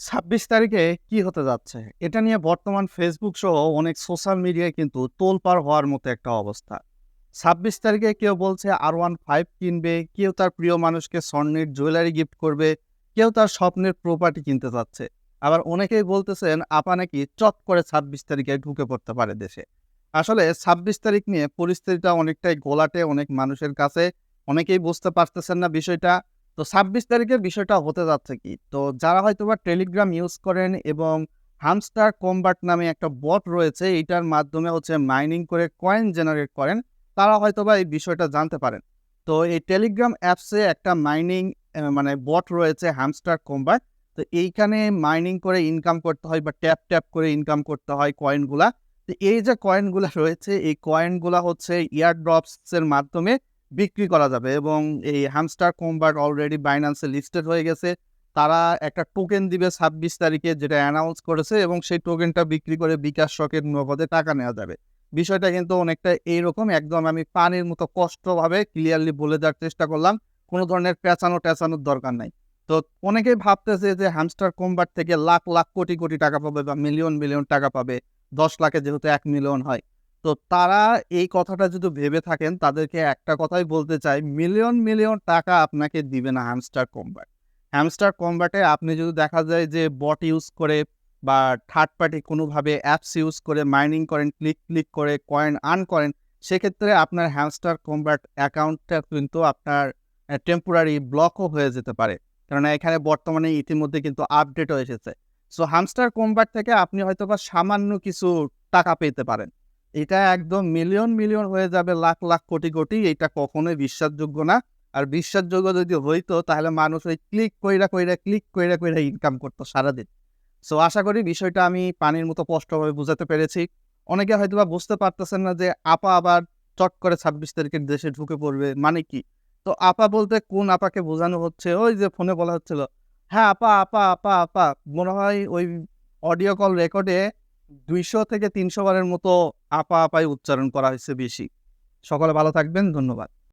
ছাব্বিশ তারিখে কি হতে যাচ্ছে? এটা নিয়ে বর্তমান ফেসবুক সহ অনেক সোশ্যাল মিডিয়ায় কিন্তু তোলপাড় হওয়ার মতো একটা অবস্থা। ছাব্বিশ তারিখে কেউ বলছে আর ওয়ান ফাইভ কিনবে, কেউ তার প্রিয় মানুষকে স্বর্ণের জুয়েলারি গিফট করবে, কেউ তার স্বপ্নের প্রপার্টি কিনতে চাচ্ছে আবার অনেকেই বলতেছেন, আপা নাকি চট করে ছাব্বিশ তারিখে ঢুকে পড়তে পারে দেশে। আসলে ছাব্বিশ তারিখ নিয়ে পরিস্থিতিটা অনেকটাই গোলাটে, অনেক মানুষের কাছে। অনেকেই বুঝতে পারতেছেন না বিষয়টা। তো ছাব্বিশ তারিখে বিষয়টা হতে যাচ্ছে কি? তো যারা হয়তো বা টেলিগ্রাম ইউজ করেন এবং হামস্টার কম্বার্ট নামে একটা বট রয়েছে, এইটার মাধ্যমে হচ্ছে মাইনিং করে কয়েন জেনারেট করেন, তারা হয়তো বা এই বিষয়টা জানতে পারেন। তো এই টেলিগ্রাম অ্যাপসে একটা মাইনিং মানে বট রয়েছে হ্যামস্টার কম্বার্ট তো এইখানে মাইনিং করে ইনকাম করতে হয় বা ট্যাপ ট্যাপ করে ইনকাম করতে হয় কয়েনগুলা তো এই যে কয়েনগুলা রয়েছে, এই কয়েনগুলা হচ্ছে ইয়ার ড্রপসের মাধ্যমে বিক্রি করা যাবে এবং এই হ্যামস্টার কম্বার্ট অলরেডি বাইন্যান্সে লিস্টেড হয়ে গেছে। তারা একটা টোকেন দিবে ছাব্বিশ তারিখে, যেটা অ্যানাউন্স করেছে এবং সেই টোকেনটা বিক্রি করে বিকাশ শকের নগদে টাকা নেওয়া যাবে। বিষয়টা কিন্তু অনেকটা এইরকম, একদম আমি পানির মতো কষ্টভাবে ক্লিয়ারলি বলে দেওয়ার চেষ্টা করলাম। কোনো ধরনের পেঁচানো টেচানোর দরকার নাই। তো অনেকেই ভাবতেছে যে হ্যামস্টার কম্বার্ট থেকে লাখ লাখ কোটি কোটি টাকা পাবে বা মিলিয়ন মিলিয়ন টাকা পাবে। দশ লাখে যেহেতু এক মিলিয়ন হয়। তো তারা এই কথাটা যদি ভেবে থাকেন, তাদেরকে একটা কথাই বলতে চাই, মিলিয়ন মিলিয়ন টাকা আপনাকে দিবে না হ্যামস্টার কম্বাট হ্যামস্টার কম্বাটে আপনি যদি দেখা যায় যে বট ইউজ করে বা থার্ড পার্টি কোনোভাবে অ্যাপস ইউজ করে মাইনিং করেন, ক্লিক ক্লিক করে কয়েন আর্ন করেন, সেক্ষেত্রে আপনার হ্যামস্টার কম্বাট অ্যাকাউন্টটা কিন্তু আপনার টেম্পোরারি ব্লকও হয়ে যেতে পারে। কেননা এখানে বর্তমানে ইতিমধ্যে কিন্তু আপডেটও এসেছে। সো হ্যামস্টার কম্বাট থেকে আপনি হয়তো বা সামান্য কিছু টাকা পেতে পারেন। এটা একদম মিলিয়ন মিলিয়ন হয়ে যাবে, লাখ লাখ, কোটি কোটি। এটা কখনোই বিশ্বাসযোগ্য না। আর বিশ্বাসযোগ্য যদি হইতো, তাহলে মানুষ ওই ক্লিক কইরা কইরা ক্লিক কইরা কইরা ইনকাম করতো সারাদিন। সো আশা করি বিষয়টা আমি পানির মতো স্পষ্টভাবে বুঝাতে পেরেছি। অনেকে হয়তো বা বুঝতে পারতেছেন না যে আপা আবার চট করে ছাব্বিশ তারিখের দেশে ঢুকে পড়বে মানে কি? তো আপা বলতে কোন আপাকে বোঝানো হচ্ছে? ওই যে ফোনে বলা হচ্ছিল হ্যাঁ আপা আপা আপা আপা। মনে হয় ওই অডিও কল রেকর্ডে দুইশো থেকে তিনশো বারের মতো আপা আপাই উচ্চারণ করা হয়েছে বেশি। সকলে ভালো থাকবেন, ধন্যবাদ।